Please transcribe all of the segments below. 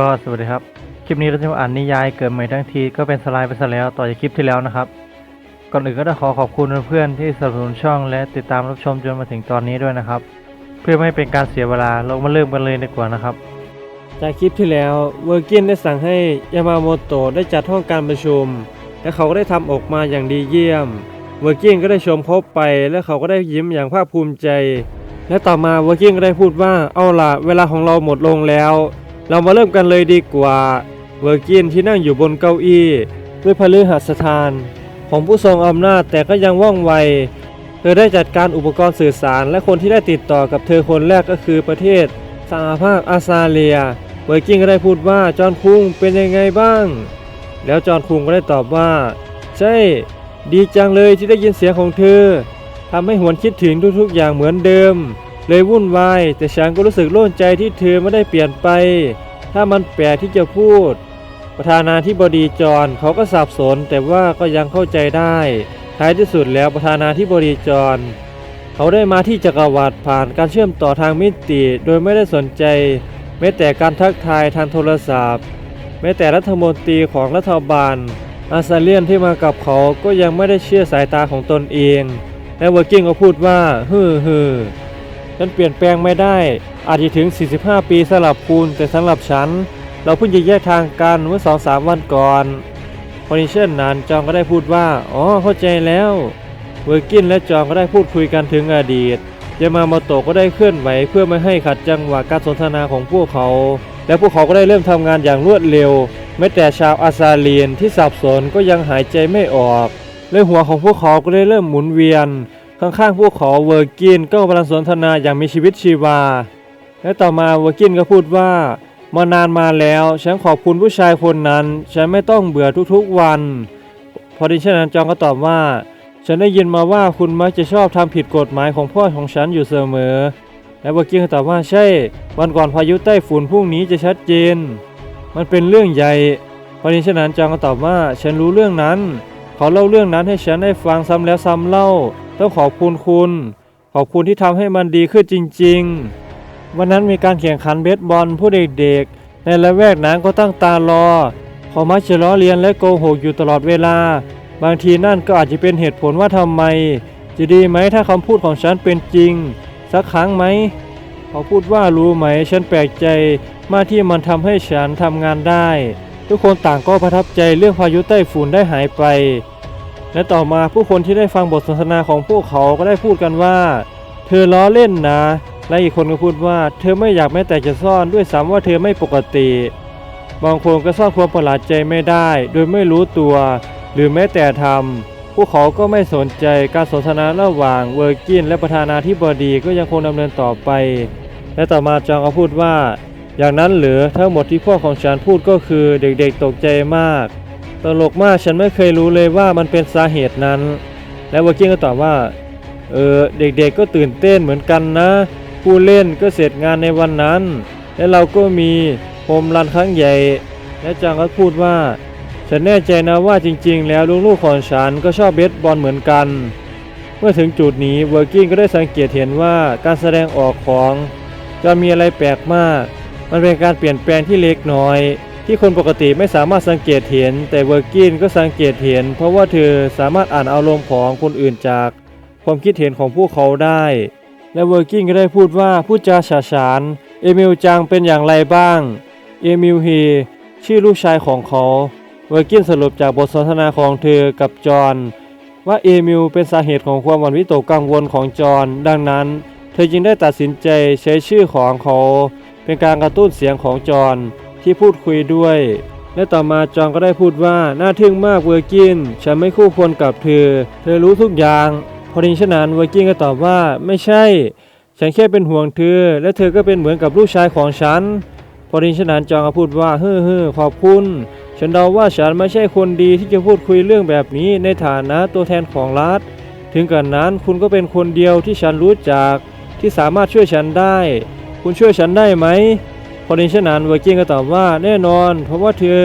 ก็สวัสดีครับ คลิปนี้เราจะมาอ่านนิยายเกิดใหม่ทั้งทีก็เป็นสไลด์ไปซะแล้วต่อจากคลิปที่แล้วนะครับ ก่อนอื่นก็ต้องขอขอบคุณเพื่อนที่สนับสนุนช่องและติดตามรับชมจนมาถึงตอนนี้ด้วยนะครับ เพื่อไม่ให้เป็นการเสียเวลาเรามาเริ่มกันเลยดีกว่านะครับ จากคลิปที่แล้วเวอร์กินได้สั่งให้ยามาโมโตะได้จัดห้องการประชุม และเขาก็ได้ทำออกมาอย่างดีเยี่ยม เวอร์กินก็ได้ชมเขาไป และเขาก็ได้ยิ้มอย่างภาคภูมิใจ และต่อมาเวอร์กินก็ได้พูดว่าเอาล่ะเวลาของเราหมดลงแล้ว เรามาเริ่มกันเลยดีกว่า เวอร์กินที่นั่งอยู่บนเก้าอี้ ด้วยพฤหัสถาน ของผู้ทรงอำนาจแต่ก็ยังว่องไว เธอได้จัดการอุปกรณ์สื่อสาร และคนที่ได้ติดต่อกับเธอคนแรกก็คือประเทศสหภาพอาซาเลีย เวอร์กินก็ได้พูดว่าจอห์นคุงเป็นยังไงบ้าง แล้วจอห์นคุงก็ได้ตอบว่า ใช่ ดีจังเลยที่ได้ยินเสียงของเธอทำให้หวนคิดถึงทุกๆอย่างเหมือนเดิมเลยวุ่นวายแต่ฉันก็รู้สึกโล่งใจที่เธอไม่ได้เปลี่ยนไป ถ้ามันแปลกที่จะพูด ประธานาธิบดีจอห์นเขาก็สับสนแต่ว่าก็ยังเข้าใจได้ ท้ายที่สุดแล้วประธานาธิบดีจอห์นเขาได้มาที่จักรวรรดิผ่านการเชื่อมต่อทางมิติ โดยไม่ได้สนใจ แม้แต่การทักทายทางโทรศัพท์ แม้แต่รัฐมนตรีของรัฐบาล อาซาเลียนที่มากับเขาก็ยังไม่ได้เชื่อสายตาของตนเอง และเวอร์กิ้งก็พูดว่า ฮือฮือ ฉันเปลี่ยนแปลงไม่ได้ อาจจะถึง 45 ปีสำหรับคุณ แต่สำหรับฉัน เราเพิ่งจะแยกทางกันเมื่อ2-3วันก่อนพอนี้เช่นนั้นจองก็ได้พูดว่า อ๋อ เข้าใจแล้วเวอร์กินและจองก็ได้พูดคุยกันถึงอดีตยามาโมโตก็ได้เคลื่อนไหวเพื่อไม่ให้ขัดจังหวะการสนทนาของพวกเขา และพวกเขาก็ได้เริ่มทำงานอย่างรวดเร็ว แม้แต่ชาวอาซาเลียนที่สับสนก็ยังหายใจไม่ออกและหัวของพวกเขาก็ได้เริ่มหมุนเวียน ข้างๆพวกเขาเวอร์กินก็กำลังสนทนาอย่างมีชีวิตชีวา และต่อมาเวอร์กินก็พูดว่ามานานมาแล้วฉันขอบคุณผู้ชายคนนั้น ฉันไม่ต้องเบื่อทุกๆวัน พอดีเช่นนั้นจองก็ตอบว่า ฉันได้ยินมาว่าคุณมักจะชอบทำผิดกฎหมายของพ่อของฉันอยู่เสมอ และเบอร์กิ้งก็ตอบว่าใช่ วันก่อนพายุใต้ฝุ่นพรุ่งนี้จะชัดเจน มันเป็นเรื่องใหญ่พอดีเช่นนั้นจองก็ตอบว่า ฉันรู้เรื่องนั้น เขาเล่าเรื่องนั้นให้ฉันได้ฟังซ้ำแล้วซ้ำเล่า ต้องขอบคุณคุณ ขอบคุณที่ทำให้มันดีขึ้นจริง ๆ วันนั้นมีการแข่งขันเบสบอลผู้เด็กๆ ในละแวกนั้นก็ตั้งตารอ เขามักจะล้อเลียนและโกหกอยู่ตลอดเวลา บางทีนั่นก็อาจจะเป็นเหตุผลว่าทำไม จะดีไหมถ้าคำพูดของฉันเป็นจริง สักครั้งไหม เขาพูดว่ารู้ไหมฉันแปลกใจมากที่มันทำให้ฉันทำงานได้ ทุกคนต่างก็ประทับใจเรื่องพายุใต้ฝุ่นได้หายไป และต่อมาผู้คนที่ได้ฟังบทสนทนาของพวกเขาก็ได้พูดกันว่า เธอล้อเล่นนะ และอีกคนก็พูดว่า เธอไม่อยากแม้แต่จะซ่อนด้วยซ้ำว่าเธอไม่ปกติ บางคนก็ซ่อนความประหลาดใจไม่ได้ โดยไม่รู้ตัว หรือแม้แต่ทำพวกเขาก็ไม่สนใจการสนทนาระหว่างเวอร์กินและประธานาธิบดีก็ยังคงดำเนินต่อไป และต่อมาจองก็พูดว่า อย่างนั้นหรือทั้งหมดที่พ่อของฉันพูดก็คือเด็กๆตกใจมาก ตลกมากฉันไม่เคยรู้เลยว่ามันเป็นสาเหตุนั้น และเวอร์กินก็ตอบว่า เออเด็กๆก็ตื่นเต้นเหมือนกันนะ ผู้เล่นก็เสร็จงานในวันนั้น และเราก็มีโฮมรันครั้งใหญ่ และจางก็พูดว่า ฉันแน่ใจนะว่าจริงๆ แล้วลูกๆของฉันก็ชอบเบสบอลเหมือนกัน เมื่อถึงจุดนี้เวอร์กินก็ได้สังเกตเห็นว่าการแสดงออกของจอห์นมีอะไรแปลกมาก มันเป็นการเปลี่ยนแปลงที่เล็กน้อย ที่คนปกติไม่สามารถสังเกตเห็น แต่เวอร์กินก็สังเกตเห็น เพราะว่าเธอสามารถอ่านอารมณ์ของคนอื่นจาก ความคิดเห็นของพวกเขาได้ และเวอร์กินก็ได้พูดว่าผู้จาฉาฉานเอมิลจังเป็นอย่างไรบ้าง เอมิลเฮชื่อลูกชายของเขา เวอร์กินสรุปจากบทสนทนาของเธอกับจอห์นว่าเอมิลเป็นสาเหตุของความหวั่นวิตกกังวลของจอห์นดังนั้น เธอจึงได้ตัดสินใจใช้ชื่อของเขา เป็นการกระตุ้นเสียงของจอห์น ที่พูดคุยด้วย และต่อมาจอห์นก็ได้พูดว่าน่าทึ่งมากเวอร์กิน ฉันไม่คู่ควรกับเธอ เธอรู้ทุกอย่าง พอดีฉะนั้นเวอร์กินก็ตอบว่าไม่ใช่ ฉันแค่เป็นห่วงเธอ และเธอก็เป็นเหมือนกับลูกชายของฉัน พอดีฉะนั้นจองก็พูดว่าเฮ้อเฮ้อขอบคุณฉันเดาว่าฉันไม่ใช่คนดีที่จะพูดคุยเรื่องแบบนี้ในฐานะตัวแทนของรัฐ ถึงกันนั้นคุณก็เป็นคนเดียวที่ฉันรู้จัก ที่สามารถช่วยฉันได้ คุณช่วยฉันได้ไหม พอดีฉะนั้นเวอร์กินก็ตอบว่าแน่นอน เพราะว่าเธอ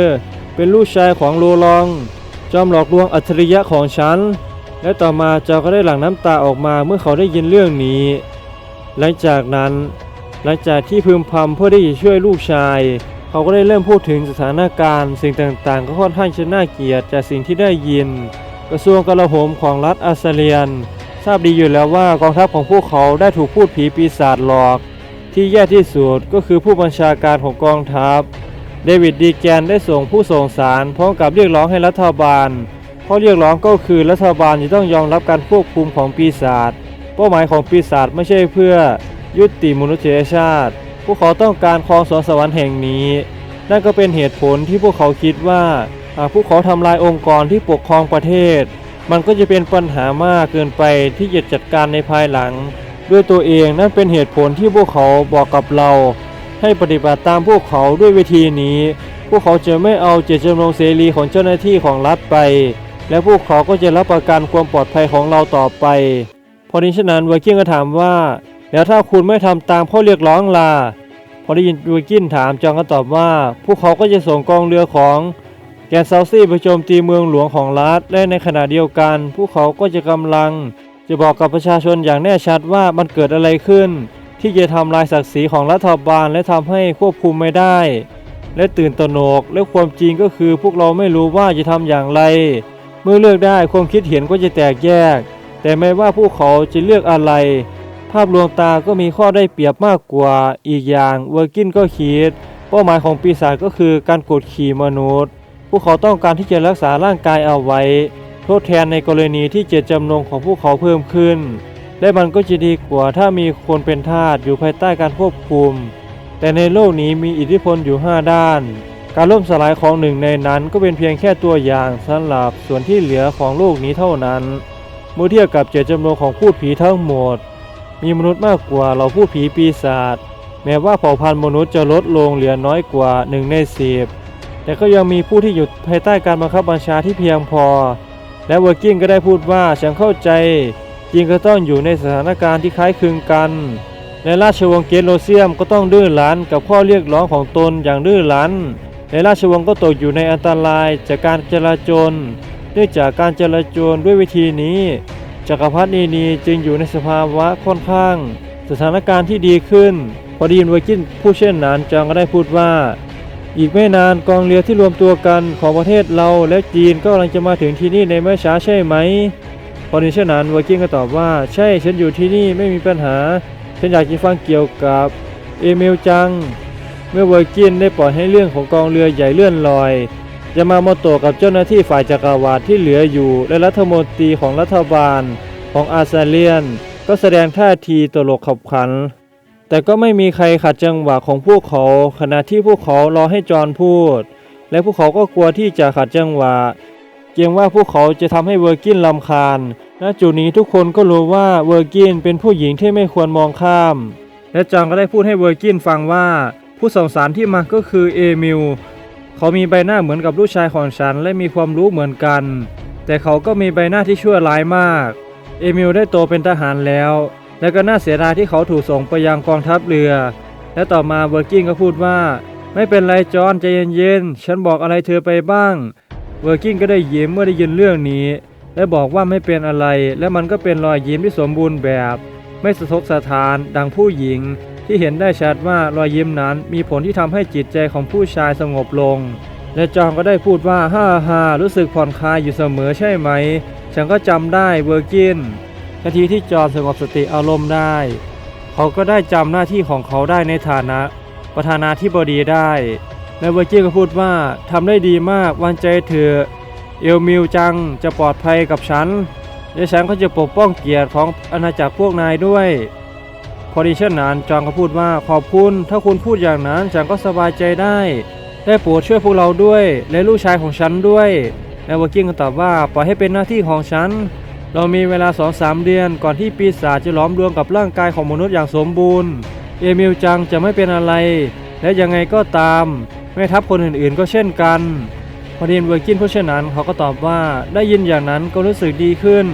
เป็นลูกชายของโลลอง จอมหลอกลวงอัจฉริยะของฉัน และต่อมาเจ้าก็ได้หลั่งน้ำตาออกมาเมื่อเขาได้ยินเรื่องนี้ หลังจากนั้น หลังจากที่พึมพำเพื่อได้ช่วยลูกชาย เขาก็ได้เริ่มพูดถึงสถานการณ์ สิ่งต่างๆ ก็ค่อนข้างจะน่าเกลียดจากสิ่งที่ได้ยิน กระทรวงกลาโหมของรัฐอาซาเลียน ทราบดีอยู่แล้วว่ากองทัพของพวกเขาได้ถูกพูดผีปีศาจหลอก ที่แย่ที่สุดก็คือผู้บัญชาการของกองทัพ เดวิดดีแกนได้ส่งผู้ส่งสารพร้อมกับเรียกร้องให้รัฐบาลข้อเรียกร้องก็คือรัฐบาลจะต้องยอมรับการควบคุมของปีศาจเป้าหมายของปีศาจไม่ใช่เพื่อยุติมนุษยชาติ พวกเขาต้องการครองสวนสวรรค์แห่งนี้ นั่นก็เป็นเหตุผลที่พวกเขาคิดว่าหากพวกเขาทำลายองค์กรที่ปกครองประเทศ มันก็จะเป็นปัญหามากเกินไปที่จะจัดการในภายหลัง ด้วยตัวเองนั่นเป็นเหตุผลที่พวกเขาบอกกับเรา ให้ปฏิบัติตามพวกเขาด้วยวิธีนี้ พวกเขาจะไม่เอาเจตจำนงเสรีของเจ้าหน้าที่ของรัฐไป และพวกเขาก็จะรับประกันความปลอดภัยของเราต่อไปพอดีฉะนั้นเวอร์กินก็ถามว่า แล้วถ้าคุณไม่ทำตามข้อเรียกร้องล่ะพอได้ยินเวอร์กินถามจองก็ตอบว่า พวกเขาก็จะส่งกองเรือของแกนเซาซี่ไปโจมตีเมืองหลวงของรัฐและในขณะเดียวกัน พวกเขาก็จะกำลัง จะบอกกับประชาชนอย่างแน่ชัดว่ามันเกิดอะไรขึ้น ที่จะทำลายศักดิ์ศรีของรัฐบาลและทำให้ควบคุมไม่ได้ และตื่นตระหนกและความจริงก็คือพวกเราไม่รู้ว่าจะทำอย่างไร เมื่อเลือกได้ความคิดเห็นก็จะแตกแยก แต่ไม่ว่าพวกเขาจะเลือกอะไร ภาพลวงตาก็มีข้อได้เปรียบมากกว่า อีกอย่างเวอร์กินก็คิดเป้าหมายของปีศาจก็คือการกดขี่มนุษย์ พวกเขาต้องการที่จะรักษาร่างกายเอาไว้ ทดแทนในกรณีที่เจตจำนงของพวกเขาเพิ่มขึ้น และมันก็จะดีกว่าถ้ามีคนเป็นทาสอยู่ภายใต้การควบคุม แต่ในโลกนี้มีอิทธิพลอยู่ 5 ด้าน การล่มสลายของหนึ่งในนั้นก็เป็นเพียงแค่ตัวอย่างสำหรับส่วนที่เหลือของโลกนี้เท่านั้นเมื่อเทียบกับเจตจำนงของพูดผีทั้งหมด มีมนุษย์มากกว่าเราพูดผีปีศาจแม้ว่าเผ่าพันธุ์มนุษย์จะลดลงเหลือน้อยกว่าหนึ่งในสิบแต่ก็ยังมีผู้ที่อยู่ภายใต้การบังคับบัญชาที่เพียงพอ และเวอร์กิ้งก็ได้พูดว่าฉันเข้าใจจริงก็ต้องอยู่ในสถานการณ์ที่คล้ายคลึงกัน ในราชวงศ์เกตโลเซียมก็ต้องดื้อรั้นกับข้อเรียกร้องของตนอย่างดื้อรั้น ในราชวงศ์ก็ตกอยู่ในอันตรายจากการจลาจลเนื่องจากการจลาจลด้วยวิธีนี้จักรพรรดินีจึงอยู่ในสภาวะค่อนข้าง สถานการณ์ที่ดีขึ้น พอดีนเวอร์กิ้นผู้เช่นนั้นจางก็ได้พูดว่า อีกไม่นานกองเรือที่รวมตัวกันของประเทศเราและจีนก็กำลังจะมาถึงที่นี่ในไม่ช้าใช่ไหมพอดีเช่นนั้นเวอร์กินก็ตอบว่าใช่ฉันอยู่ที่นี่ไม่มีปัญหา ฉันอยากจะฟังเกี่ยวกับเอเมลจัง เมื่อเวอร์กินได้ปล่อยให้เรื่องของกองเรือใหญ่เลื่อนลอยยามาโมโตะกับเจ้าหน้าที่ฝ่ายจักรวรรดิที่เหลืออยู่ และรัฐมนตรีของรัฐบาลของอาเลียน ก็แสดงท่าทีตลกขับขัน แต่ก็ไม่มีใครขัดจังหวะของพวกเขา ขณะที่พวกเขารอให้จอห์นพูด และพวกเขาก็กลัวที่จะขัดจังหวะ เกรงว่าพวกเขาจะทำให้เวอร์กินลำคาญณจุดนี้ทุกคนก็รู้ว่าเวอร์กินเป็นผู้หญิงที่ไม่ควรมองข้าม และจางก็ได้พูดให้เวอร์กินฟังว่า ผู้ส่งสารที่มาก็คือเอมิลเขามีใบหน้าเหมือนกับลูกชายของฉันและมีความรู้เหมือนกัน แต่เขาก็มีใบหน้าที่ชั่วร้ายมาก เอมิลได้โตเป็นทหารแล้ว และก็น่าเสียดายที่เขาถูกส่งไปยังกองทัพเรือ และต่อมาเวอร์กินก็พูดว่า ไม่เป็นไรจอนใจเย็นๆ ฉันบอกอะไรเธอไปบ้าง เวอร์กินก็ได้ยิ้มเมื่อได้ยินเรื่องนี้ และบอกว่าไม่เป็นอะไร และมันก็เป็นรอยยิ้มที่สมบูรณ์แบบ ไม่สะทกสะทานดังผู้หญิง ที่เห็นได้ชัดว่ารอยยิ้มนั้นมีผลที่ทำให้จิตใจของผู้ชายสงบลง และจองก็ได้พูดว่าฮ่าฮ่ารู้สึกผ่อนคลายอยู่เสมอใช่ไหม ฉันก็จำได้เวอร์กิน นาทีที่จอห์นสงบสติอารมณ์ได้ เขาก็ได้จำหน้าที่ของเขาได้ในฐานะประธานาธิบดีได้และเวอร์กินก็พูดว่าทำได้ดีมากวางใจเถอะเอลมิลจังจะปลอดภัยกับฉันและฉันก็จะปกป้องเกียรติของอาณาจักรพวกนายด้วยพอดีเช่นนั้นจองก็พูดว่าขอบคุณ ถ้าคุณพูดอย่างนั้นฉันก็สบายใจได้ ได้โปรดช่วยพวกเราด้วย และลูกชายของฉันด้วยและวอร์กิ้งก็ตอบว่าปล่อยให้เป็นหน้าที่ของฉัน เรามีเวลา 2-3 เดือนก่อนที่ปีศาจจะล้อมรวมกับร่างกายของมนุษย์อย่างสมบูรณ์ เอมิลจังจะไม่เป็นอะไร และยังไงก็ตาม แม่ทัพคนอื่นๆ ก็เช่นกันพอดีนเวอร์กินผู้เช่นนั้นเขาก็ตอบว่าได้ยินอย่างนั้นก็รู้สึกดีขึ้น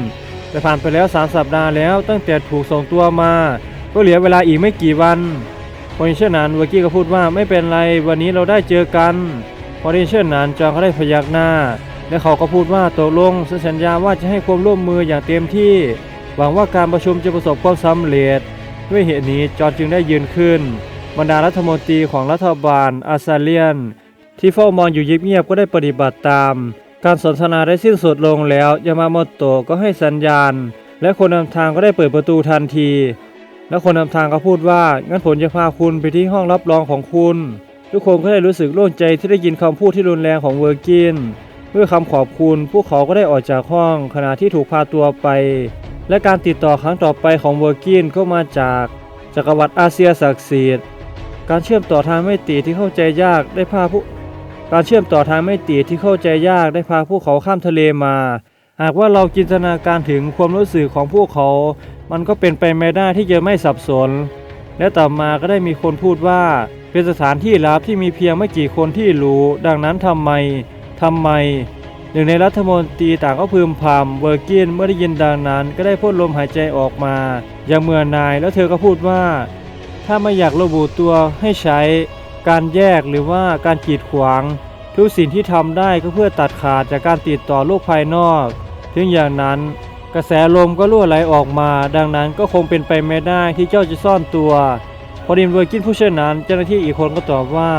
แต่ผ่านไปแล้ว 3 สัปดาห์แล้วตั้งแต่ถูกส่งตัวมา ก็เหลือเวลาอีกไม่กี่วันพอดีเช่นนั้นเวอร์กี้ก็พูดว่าไม่เป็นไรวันนี้เราได้เจอกันพอดีเช่นนั้นจองก็ได้พยักหน้า และเขาก็พูดว่าตกลงสัญญาว่าจะให้ความร่วมมืออย่างเต็มที่ หวังว่าการประชุมจะประสบความสำเร็จ ด้วยเหตุนี้จอห์จึงได้ยืนขึ้น บรรดารัฐมนตรีของรัฐบาลอาซาเลียน ที่เฝ้ามองอยู่เงียบๆก็ได้ปฏิบัติตาม การสนทนาได้สิ้นสุดลงแล้วยามาโมโตะก็ให้สัญญาณ และคนนำทางก็ได้เปิดประตูทันที และคนนำทางก็พูดว่างั้นผมจะพาคุณไปที่ห้องรับรองของคุณ ทุกคนก็ได้รู้สึกโล่งใจที่ได้ยินคำพูดที่รุนแรงของเวอร์กิน เมื่อคำขอบคุณพวกเขาก็ได้ออกจากห้องขณะที่ถูกพาตัวไป และการติดต่อครั้งต่อไปของเวอร์กินก็มาจากจักรวรรดิอาเซียศักดิ์สิทธิ์การเชื่อมต่อทางไม่ตีที่เข้าใจยากได้พาผู้การเชื่อมต่อทางไม่ตีที่เข้าใจยากได้พาพวกเขาข้ามทะเลมา หากว่าเราจินตนาการถึงความรู้สึกของพวกเขา มันก็เป็นไปไม่ได้ที่จะไม่สับสน และต่อมาก็ได้มีคนพูดว่า เป็นสถานที่ลับที่มีเพียงไม่กี่คนที่รู้ ดังนั้นทำไม ทำไม หนึ่งในรัฐมนตรีต่างก็พึมพำเวอร์กินเมื่อได้ยินดังนั้น ก็ได้พ่นลมหายใจออกมาอย่างเมื่อนายแล้วเธอก็พูดว่า ถ้าไม่อยากระบุตัวให้ใช้ การแยกหรือว่าการกีดขวาง ทุกสิ่งที่ทำได้ก็เพื่อตัดขาดจากการติดต่อโลกภายนอก ถึงอย่างนั้นกระแสลมก็รั่วไหลออกมา ดังนั้นก็คงเป็นไปไม่ได้ที่เจ้าจะซ่อนตัว พอดินเวอร์กินผู้เช่นนั้น เจ้าหน้าที่อีกคนก็ตอบว่า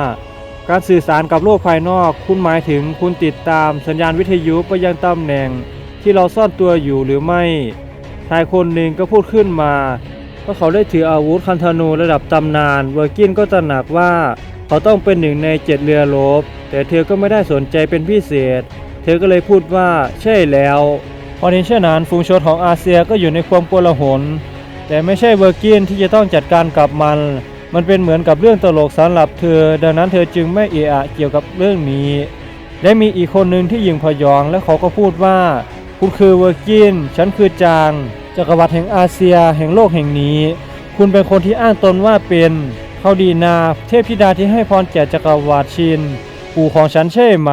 การสื่อสารกับโลกภายนอก คุณหมายถึงคุณติดตามสัญญาณวิทยุไปยังตำแหน่งที่เราซ่อนตัวอยู่หรือไม่ ชายคนหนึ่งก็พูดขึ้นมาว่าเขาได้ถืออาวุธคันธนูระดับตำนานเวอร์กินก็ตระหนักว่าเขาต้องเป็นหนึ่งในเจ็ดเรือรบแต่เธอก็ไม่ได้สนใจเป็นพิเศษ เธอก็เลยพูดว่าใช่แล้วพอในเช่นนั้นฝูงชนของอาเซียก็อยู่ในความโกลาหลแต่ไม่ใช่เวอร์กินที่จะต้องจัดการกับมัน มันเป็นเหมือนกับเรื่องตลกสำหรับเธอ ดังนั้นเธอจึงไม่เอะอะเกี่ยวกับเรื่องนี้ และมีอีกคนหนึ่งที่ยิงพยองและเขาก็พูดว่า คุณคือเวอร์กิน ฉันคือจาง จักรวรรดิแห่งอาเซีย แห่งโลกแห่งนี้ คุณเป็นคนที่อ้างตนว่าเป็นเขาดีนา เทพธิดาที่ให้พรแก่จักรวรรดิชิน ปู่ของฉันใช่ไหม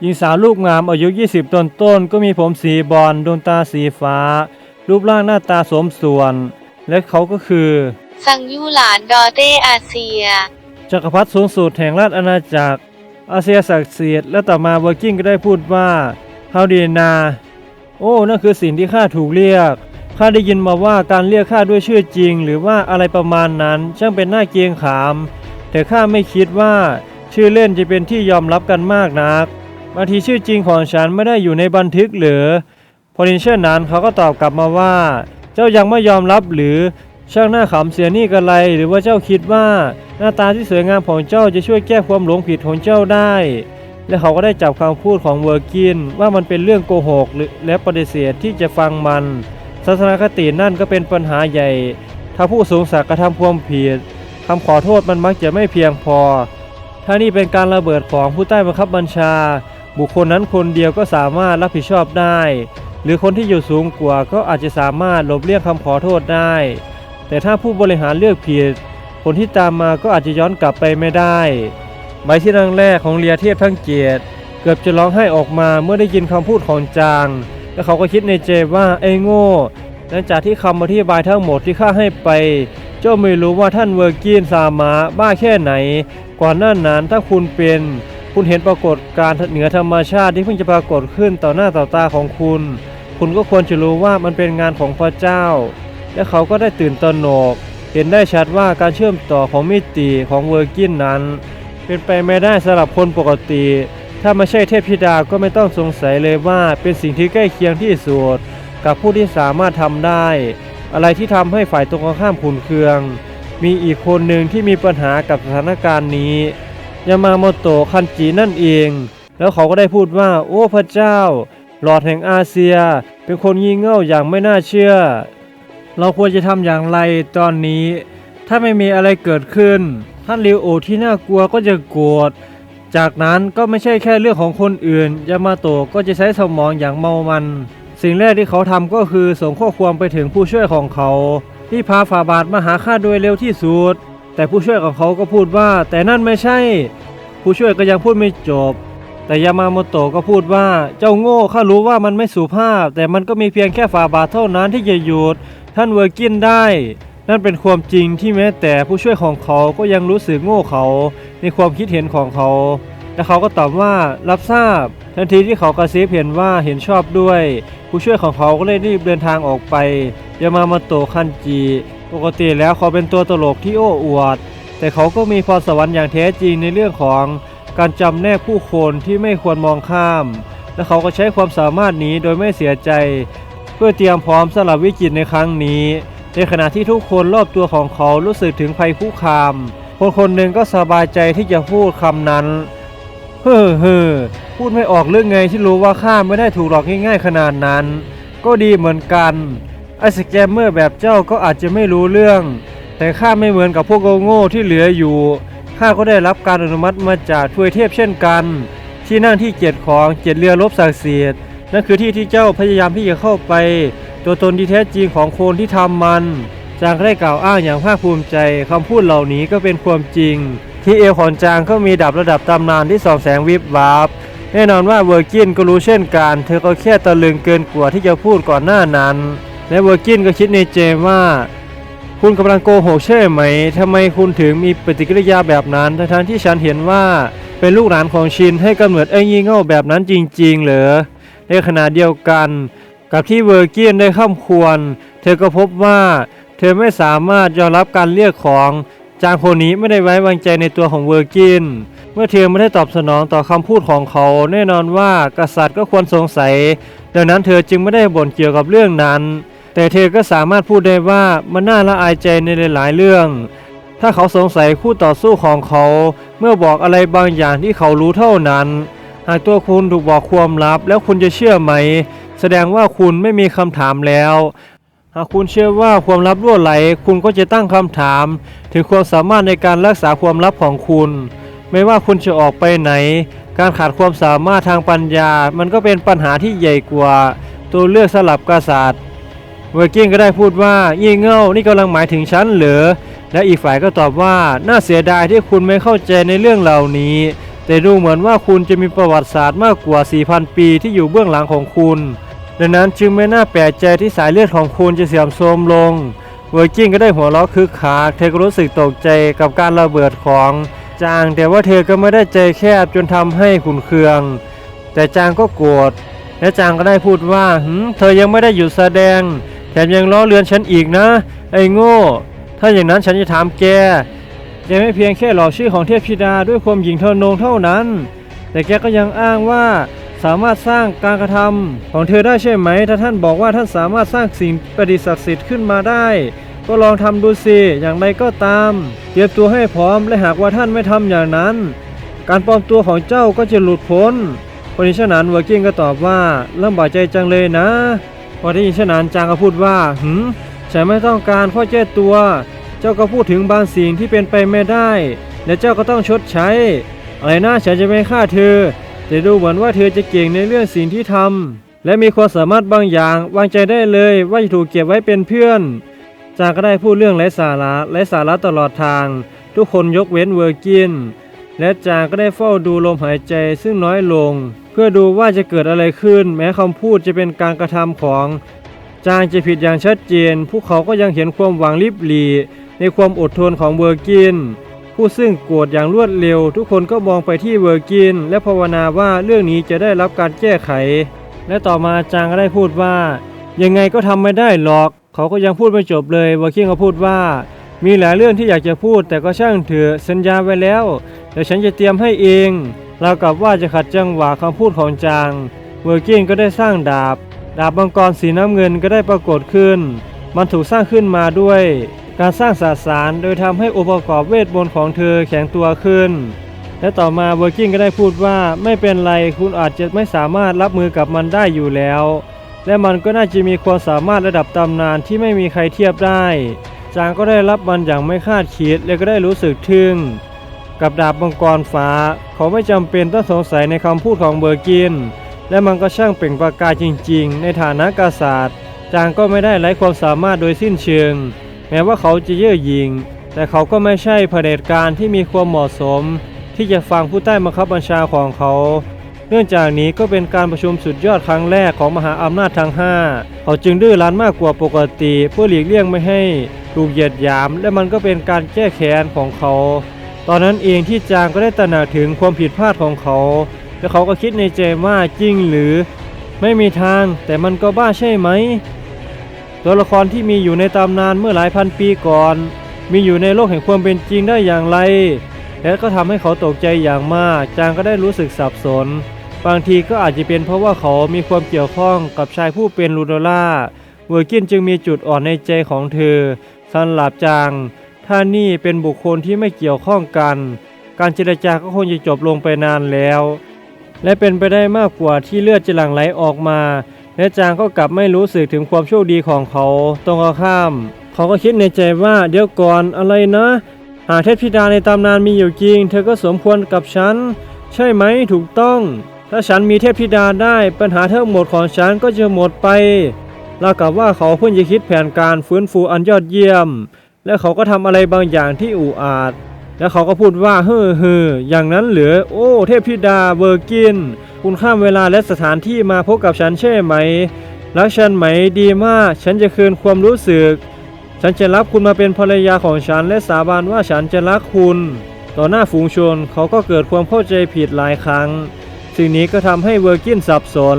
หญิงสาวลูกงามอายุ 20 ต้นต้นก็มีผมสีบอลดวงตาสีฟ้า รูปร่างหน้าตาสมส่วน และเขาก็คือ ซังยูหลานดอเต้อาเซีย จักรพรรดิสูงสุดแห่งราชอาณาจักร อาเซียศักดิ์สิทธิ์และต่อมาเวอร์กิ้งก็ได้พูดว่าฮาวดีนา โอ้นั่นคือสิ่งที่ข้าถูกเรียกข้าได้ยินมาว่าการเรียกข้าด้วยชื่อจริง หรือว่าอะไรประมาณนั้นช่างเป็นหน้าเกรงขาม แต่ข้าไม่คิดว่าชื่อเล่นจะเป็นที่ยอมรับกันมากนักบางทีชื่อจริงของฉันไม่ได้อยู่ในบันทึกหรือพอดินเช่นนั้นเขาก็ตอบกลับมาว่า เจ้ายังไม่ยอมรับหรือ ช่างหน้าขำเสียนี่กันไร หรือว่าเจ้าคิดว่า หน้าตาที่สวยงามของเจ้าจะช่วยแก้ความหลงผิดของเจ้าได้ และเขาก็ได้จับคำพูดของเวอร์กินว่ามันเป็นเรื่องโกหกและปฏิเสธที่จะฟังมันทัศนาคตินั่นก็เป็นปัญหาใหญ่ ถ้าผู้สูงศักดิ์กระทำความผิดคำขอโทษมันมักจะไม่เพียงพอ ถ้านี่เป็นการระเบิดของผู้ใต้บังคับบัญชา บุคคลนั้นคนเดียวก็สามารถรับผิดชอบได้ หรือคนที่อยู่สูงกว่าก็อาจจะสามารถหลบเลี่ยงคำขอโทษได้ แต่ถ้าผู้บริหารเลือกผิด ผลที่ตามมาก็อาจจะย้อนกลับไปไม่ได้ใบที่รังแรกของเรียเทพทั้งเกียรติเกือบจะร้องไห้ออกมาเมื่อได้ยินคำพูดของจาง และเขาก็คิดในใจว่าไอ้โง่หลังจากที่คำอธิบายทั้งหมดที่ข้าให้ไป เจ้าไม่รู้ว่าท่านเวอร์กินสามะบ้าแค่ไหน ก่อนหน้านั้นถ้าคุณเป็น คุณเห็นปรากฏการณ์เหนือธรรมชาติที่เพิ่งจะปรากฏขึ้นต่อหน้าต่อตาของคุณ คุณก็ควรจะรู้ว่ามันเป็นงานของพระเจ้า และเขาก็ได้ตื่นตระหนก เห็นได้ชัดว่าการเชื่อมต่อของมิติของเวอร์กินนั้น เป็นไปไม่ได้สำหรับคนปกติ ถ้าไม่ใช่เทพธิดาก็ไม่ต้องสงสัยเลยว่าเป็นสิ่งที่ใกล้เคียงที่สุดกับผู้ที่สามารถทำได้ อะไรที่ทำให้ฝ่ายตรงข้ามขุนเคือง มีอีกคนหนึ่งที่มีปัญหากับสถานการณ์นี้ยามาโมโตะคันจินั่นเอง แล้วเขาก็ได้พูดว่า โอ้พระเจ้า หลอดแห่งอาเซีย เป็นคนงี่เง่าอย่างไม่น่าเชื่อ เราควรจะทำอย่างไรตอนนี้ ถ้าไม่มีอะไรเกิดขึ้น ท่านริวโอที่น่ากลัวก็จะโกรธจากนั้นก็ไม่ใช่แค่เรื่องของคนอื่น ยามาโตะก็จะใช้สมองอย่างเมามัน สิ่งแรกที่เขาทำก็คือส่งข้อความไปถึงผู้ช่วยของเขา ที่พาฝาบาทมาหาข้าโดยเร็วที่สุด แต่ผู้ช่วยของเขาก็พูดว่า แต่นั่นไม่ใช่ ผู้ช่วยก็ยังพูดไม่จบ แต่ยามาโมโตะก็พูดว่า เจ้าโง่ข้ารู้ว่ามันไม่สุภาพ แต่มันก็มีเพียงแค่ฝาบาทเท่านั้นที่จะหยุด ท่านเวอร์กินได้ นั่นเป็นความจริงที่แม้แต่ผู้ช่วยของเขาก็ยังรู้สึกโง่เขาในความคิดเห็นของเขา และเขาก็ตอบว่ารับทราบ ทันทีที่เขากระซิบเห็นว่าเห็นชอบด้วย ผู้ช่วยของเขาก็เลยรีบเดินทางออกไปยามาโมโตคันจิ ปกติแล้วเขาเป็นตัวตลกที่โอ้อวด แต่เขาก็มีพรสวรรค์อย่างแท้จริงในเรื่องของการจำแนกผู้คนที่ไม่ควรมองข้าม และเขาก็ใช้ความสามารถนี้โดยไม่เสียใจ พื่อเตรียมพร้อมสำหรับวิกฤตในครั้งนี้ ในขณะที่ทุกคนรอบตัวของเขารู้สึกถึงภัยคุกคาม คนคนหนึ่งก็สบายใจที่จะพูดคำนั้น เฮ้อเฮ้อพูดไม่ออกเรื่องไงที่รู้ว่าข้าไม่ได้ถูกหลอกง่ายๆขนาดนั้น ก็ดีเหมือนกันไอ้สแกมเมอร์แบบเจ้าก็อาจจะไม่รู้เรื่อง แต่ข้าไม่เหมือนกับพวกโง่ๆที่เหลืออยู่ข้าก็ได้รับการอนุมัติมาจากทวยเทพเช่นกัน ที่นั่งที่เกียรติของเกียรติเรือรบศักดิ์สิทธิ์ นั่นคือที่ที่เจ้าพยายามที่จะเข้าไป ตัวตนที่แท้จริงของคนที่ทำมันจางได้กล่าวอ้างอย่างภาคภูมิใจคำพูดเหล่านี้ก็เป็นความจริง ที่เอวของจางก็มีดับระดับตำนานที่ส่องแสงวิบวับแน่นอนว่าเวอร์กินก็รู้เช่นกัน เธอก็แค่ตะลึงเกินกว่าที่จะพูดก่อนหน้านั้น และเวอร์กินก็คิดในใจว่า คุณกำลังโกหกใช่ไหมทำไมคุณถึงมีปฏิกิริยาแบบนั้นทั้งที่ฉันเห็นว่าเป็นลูกหลานของชินให้กำเนิดไอ้งี่เง่าแบบนั้นจริง ๆ เหรอ ในขณะเดียวกัน กับที่เวอร์กินได้ข้ามควร เธอก็พบว่า เธอไม่สามารถยอมรับการเรียกของจางคนนี้ไม่ได้ไว้วางใจในตัวของเวอร์กิน เมื่อเธอไม่ได้ตอบสนองต่อคำพูดของเขา แน่นอนว่ากษัตริย์ก็ควรสงสัย ดังนั้นเธอจึงไม่ได้บ่นเกี่ยวกับเรื่องนั้น แต่เธอก็สามารถพูดได้ว่ามันน่าละอายใจในหลายๆเรื่อง ถ้าเขาสงสัยคู่ต่อสู้ของเขา เมื่อบอกอะไรบางอย่างที่เขารู้เท่านั้นากตัวคุณถูกบอกความลับ แล้วคุณจะเชื่อไหม แสดงว่าคุณไม่มีคำถามแล้ว หากคุณเชื่อว่าความลับรั่วไหล คุณก็จะตั้งคำถาม ถึงความสามารถในการรักษาความลับของคุณ ไม่ว่าคุณจะออกไปไหน การขาดความสามารถทางปัญญา มันก็เป็นปัญหาที่ใหญ่กว่า ตัวเลือกสลับกษัตริย์เวอร์กิ้งก็ได้พูดว่ายี่เง่านี่กำลังหมายถึงฉันเหรอและอีกฝ่ายก็ตอบว่าน่าเสียดายที่คุณไม่เข้าใจในเรื่องเหล่านี้ แต่ดูเหมือนว่าคุณจะมีประวัติศาสตร์มากกว่า 4,000 ปีที่อยู่เบื้องหลังของคุณ ดังนั้นจึงไม่น่าแปลกใจที่สายเลือดของคุณจะเสื่อมโทรมลง เวอร์กิ้งก็ได้หัวเราะคึกคักเธอก็รู้สึกตกใจกับการระเบิดของจาง แต่ว่าเธอก็ไม่ได้ใจแคบจนทำให้ขุนเคือง แต่จางก็โกรธและจางก็ได้พูดว่าเธอยังไม่ได้หยุดแสดง แถมยังล้อเลียนฉันอีกนะ ไอ้โง่ ถ้าอย่างนั้นฉันจะถามแก แกไม่เพียงแค่หลอกชื่อของเทพธิดาด้วยความหยิ่งทะนงเท่านั้น แต่แกก็ยังอ้างว่าสามารถสร้างการกระทำของเธอได้ใช่ไหม ถ้าท่านบอกว่าท่านสามารถสร้างสิ่งประดิษฐ์ศักดิ์สิทธิ์ขึ้นมาได้ ก็ลองทำดูสิ อย่างไรก็ตาม เตรียมตัวให้พร้อม และหากว่าท่านไม่ทำอย่างนั้น การปลอมตัวของเจ้าก็จะหลุดพ้นคนนี้ฉนันเวอร์กิ้งก็ตอบว่าลำบากใจจังเลยนะพอได้ยินเช่นนั้นจางก็พูดว่าหืมฉันไม่ต้องการข้อแก้ตัว เจ้าก็พูดถึงบางสิ่งที่เป็นไปไม่ได้ และเจ้าก็ต้องชดใช้ อะไรนะฉันจะไม่ฆ่าเธอ แต่ดูเหมือนว่าเธอจะเก่งในเรื่องสิ่งที่ทำและมีความสามารถบางอย่างวางใจได้เลยว่าจะถูกเก็บไว้เป็นเพื่อน จางก็ได้พูดเรื่องไร้สาระไร้สาระตลอดทาง ทุกคนยกเว้นเวอร์กินและจางก็ได้เฝ้าดูลมหายใจซึ่งน้อยลง เพื่อดูว่าจะเกิดอะไรขึ้น แม้คำพูดจะเป็นการกระทำของ จางจะผิดอย่างชัดเจน พวกเขาก็ยังเห็นความหวังลิบหลี ในความอดทนของเวอร์กิน ผู้ซึ่งโกรธอย่างรวดเร็ว ทุกคนก็มองไปที่เวอร์กิน และภาวนาว่าเรื่องนี้จะได้รับการแก้ไข และต่อมาจางก็ได้พูดว่า ยังไงก็ทำไม่ได้หรอก เขาก็ยังพูดไม่จบเลยเวอร์กินก็พูดว่า มีหลายเรื่องที่อยากจะพูด แต่ก็ช่างเถอะสัญญาไว้แล้วเดี๋ยวฉันจะเตรียมให้เองเรากับว่าจะขัดจังหวะคำพูดของจาง เวอร์กินก็ได้สร้างดาบ ดาบมังกรสีน้ำเงินก็ได้ปรากฏขึ้น มันถูกสร้างขึ้นมาด้วย การสร้างสสารโดยทำให้องค์ประกอบเวทมนต์ของเธอแข็งตัวขึ้น และต่อมาเวอร์กินก็ได้พูดว่าไม่เป็นไรคุณอาจจะไม่สามารถรับมือกับมันได้อยู่แล้ว และมันก็น่าจะมีความสามารถระดับตำนานที่ไม่มีใครเทียบได้ จางก็ได้รับมันอย่างไม่คาดคิดและก็ได้รู้สึกทึ่ง กับดาบมังกรฟ้า เขาไม่จำเป็นต้องสงสัยในคำพูดของเบอร์กิน และมันก็ช่างเปล่งประกายจริง ๆ ในฐานะกษัตริย์จางก็ไม่ได้ไร้ความสามารถโดยสิ้นเชิง แม้ว่าเขาจะเย่อหยิ่งแต่เขาก็ไม่ใช่เผด็จการที่มีความเหมาะสม ที่จะฟังผู้ใต้บังคับบัญชาของเขา เนื่องจากนี้ก็เป็นการประชุมสุดยอดครั้งแรกของมหาอำนาจทั้งห้าเขาจึงดื้อรั้นมากกว่าปกติ เพื่อหลีกเลี่ยงไม่ให้ถูกเหยียดหยาม และมันก็เป็นการแก้แค้นของเขา ตอนนั้นเองที่จางก็ได้ตระหนักถึงความผิดพลาดของเขา และเขาก็คิดในใจว่าจริงหรือ ไม่มีทางแต่มันก็บ้าใช่ไหม ตัวละครที่มีอยู่ในตำนานเมื่อหลายพันปีก่อน มีอยู่ในโลกแห่งความเป็นจริงได้อย่างไร และก็ทำให้เขาตกใจอย่างมาก จางก็ได้รู้สึกสับสน บางทีก็อาจจะเป็นเพราะว่าเขามีความเกี่ยวข้องกับชายผู้เป็นลูโดล่าเวอร์กินจึงมีจุดอ่อนในใจของเธอสำหรับจาง ถ้านี่เป็นบุคคลที่ไม่เกี่ยวข้องกัน การเจรจาก็คงจะจบลงไปนานแล้ว และเป็นไปได้มากกว่าที่เลือดจะหลั่งไหลออกมา และจางก็กลับไม่รู้สึกถึงความโชคดีของเขาตรงข้าม เขาก็คิดในใจว่าเดี๋ยวก่อนอะไรนะ หากเทพธิดาในตำนานมีอยู่จริง เธอก็สมควรกับฉัน ใช่ไหมถูกต้อง ถ้าฉันมีเทพธิดาได้ปัญหาทั้งหมดของฉันก็จะหมดไปรากับว่าเขาเพิ่งจะคิดแผนการฟื้นฟูอันยอดเยี่ยม และเขาก็ทำอะไรบางอย่างที่อุอาจ แล้วเขาก็พูดว่าเฮ้อเฮ้ออย่างนั้นเหรือ โอ้ เทพธิดาเบอร์กิน คุณข้ามเวลาและสถานที่มาพบกับฉันใช่ไหม รักฉันไหมดีมาก ฉันจะคืนความรู้สึก ฉันจะรับคุณมาเป็นภรรยาของฉันและสาบานว่าฉันจะรักคุณ ต่อหน้าฝูงชนเขาก็เกิดความเข้าใจผิดหลายครั้ง สิ่งนี้ก็ทำให้เวอร์กินสับสน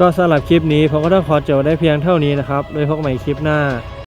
ก็สำหรับคลิปนี้ผมก็ต้องขอจบได้เพียงเท่านี้นะครับโดยพบใหม่คลิปหน้า